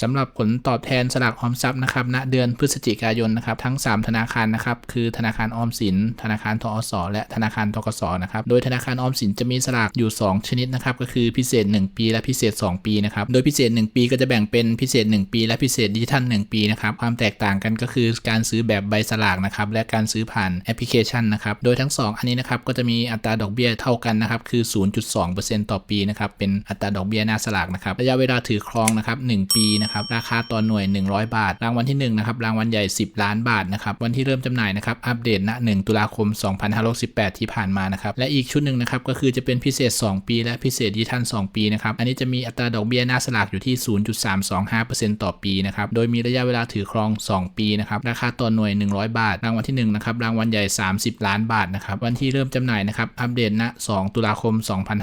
สำหรับผลตอบแทนสลากออมทรัพย์นะครับณเดือนพฤศจิกายนนะครับทั้ง 3 ธนาคารนะครับคือธนาคารออมสิน ธนาคารทอสและธนาคารทกสนะครับโดยธนาคารออมสินจะมีสลากอยู่ 2 ชนิดนะครับก็คือพิเศษ 1 ปีและพิเศษ 2 ปีนะครับโดยพิเศษ 1 ปีก็จะแบ่งเป็นพิเศษ 1 ปีและพิเศษดิจิทัล 1 ปีนะครับความแตกต่างกันก็คือการซื้อแบบใบสลากนะครับและการซื้อผ่านแอปพลิเคชันนะครับโดยทั้ง 2 อันนี้นะครับก็จะมีอัตราดอกเบี้ยเท่ากันนะครับคือ 0.2%ต่อปีนะครับเป็นอัตราดอกเบี้ยหน้าสลากนะครับระยะเวลาถือครองนะครับ1ปีนะครับราคาต่อหน่วย 100 บาท รางวัลที่1นะครับรางวัลใหญ่ 10 ล้านบาทนะครับวันที่เริ่มจำหน่ายนะครับอัปเดตณ1ตุลาคม 2568ที่ผ่านมานะครับและอีกชุดหนึ่งนะครับก็คือจะเป็นพิเศษ 2 ปี และพิเศษดิจิทัล2 ปีนะครับอันนี้จะมีอัตราดอกเบี้ยหน้าสลากอยู่ที่ 0.325%ต่อปีนะครับโดยมีระยะเวลาถือครอง 2 ปีนะครับราคาต่อหน่วย 100 บาท รางวัลที่1นะครับรางวัลใหญ่ 30 ล้านบาทนะครับวันที่เริ่มจำหน่ายนะครับอัปเดตณ2ตุลาคม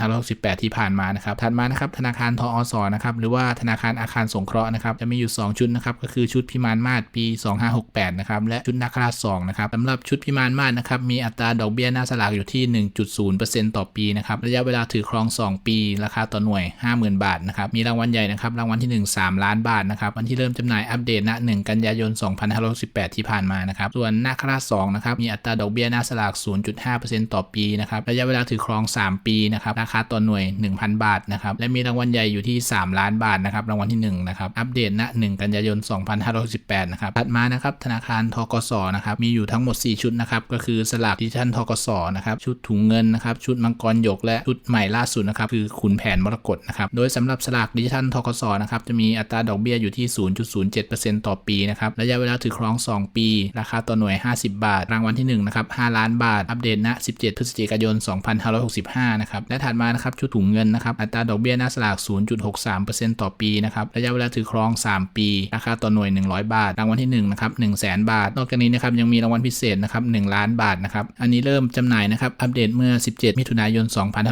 2568ที่ผ่านมานะครับถัดมานะครับธนาคารทอสนะครับหรือว่าธนาคารอาคารสงเคราะห์นะครับจะมีอยู่ 2 ชุดนะครับก็คือชุดพิมานมาศปี 2568 นะครับและชุดนาคราช2นะครับสำหรับชุดพิมานมาศนะครับมีอัตราดอกเบี้ยหน้าสลากอยู่ที่ 1.0%ต่อปีนะครับระยะเวลาถือครอง 2 ปี ราคาต่อหน่วย 50,000 บาทนะครับมีรางวัลใหญ่นะครับรางวัลที่ 1 3 ล้านบาทนะครับวันที่เริ่มจำหน่ายอัปเดตณ1กันยายน 2568 ที่ผ่านมานะครับส่วนนาคราช2นะครับมีอัตราดอกเบี้ยหน้าสลาก 0.5%ต่อปีนะครับระยะเวลาถือครอง 3 ปีนะครับราคาต่อหน่วย 1,000 บาทนะครับและมีรางวัลใหญ่อยู่ที่ 3 ล้านบาทนะครับรางวัลที่1นะครับอัปเดตณ1กันยายน 2568นะครับถัดมานะครับธนาคารทกสนะครับมีอยู่ทั้งหมด 4 ชุดนะครับก็คือสลากดิจิทัลทกสนะครับชุดถุงเงินนะครับชุดมังกรหยกและชุดใหม่ล่าสุดนะครับคือขุนแผนมรกตนะครับโดยสำหรับสลากดิจิทัลทกสนะครับจะมีอัตราดอกเบี้ยอยู่ที่ 0.07%ต่อปีนะครับระยะเวลาถือครอง 2 ปี ราคาต่อหน่วย 50 บาท รางวัลที่1นะครับ5ล้านบาท อัปเดตณ 17 พฤศจิกายน 2565 นะครับ และถัดมานะครับชุดถุงเงินนะครับอัตราดอกเบี้ยหน้าสลาก 0.63%ต่อปีนะครับระยะเวลาถือครองรอง 3 ปี ราคาต่อหน่วย 100 บาท รางวัลที่1นะครับ1 0 0 0 0 0 บาท นอกจากนี้นะครับยังมีรางวัลพิเศษนะครับ1ล้านบาทนะครับ อันนี้เริ่มจำหน่ายนะครับ อัปเดตเมื่อ 17 มิถุนายน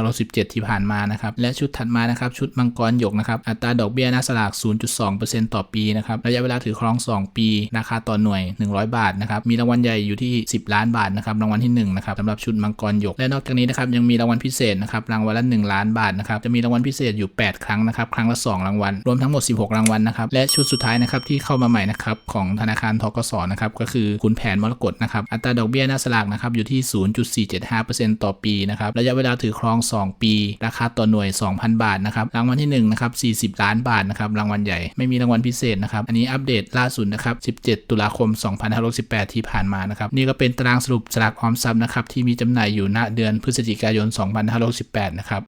2517 ที่ผ่านมานะครับ และชุดถัดมานะครับ ชุดมังกรหยกนะครับ อัตราดอกเบี้ยหน้าสลาก 0.2%ต่อปีนะครับ ระยะเวลาถือครอง 2 ปี ราคาต่อหน่วย 100 บาทนะครับ มีรางวัลใหญ่อยู่ที่ 10 ล้านบาทนะครับ รางวัลที่1นะครับสำหรับชุดมังกรหยก และนอกจากนี้นะครับยังมีรางวัลพิเศษนะครับ รางวัลละ 1 ล้านบาทนะครับ จะมีรางวัลพิเศษอยู่ 8 ครั้งนะครับ ครั้งละ 2 รางวัล รวมทั้งหมด 16 รางวัลนะครับและชุดสุดท้ายนะครับที่เข้ามาใหม่นะครับของธนาคารทกสนะครับก็คือขุนแผนมรกตนะครับอัตราดอกเบี้ยหน้าสลากนะครับอยู่ที่ 0.475%ต่อปีนะครับระยะเวลาถือครอง 2 ปี ราคาต่อหน่วย 2,000 บาทนะครับรางวัลที่1นะครับ40 ล้านบาทนะครับรางวัลใหญ่ไม่มีรางวัลพิเศษนะครับอันนี้อัปเดตล่าสุดนะครับ17 ตุลาคม 2518ที่ผ่านมานะครับนี่ก็เป็นตารางสรุปสลากออมทรัพย์นะครับที่มีจำหน่ายอยู่ณเดือนพฤศจิกายน 2518นะครับ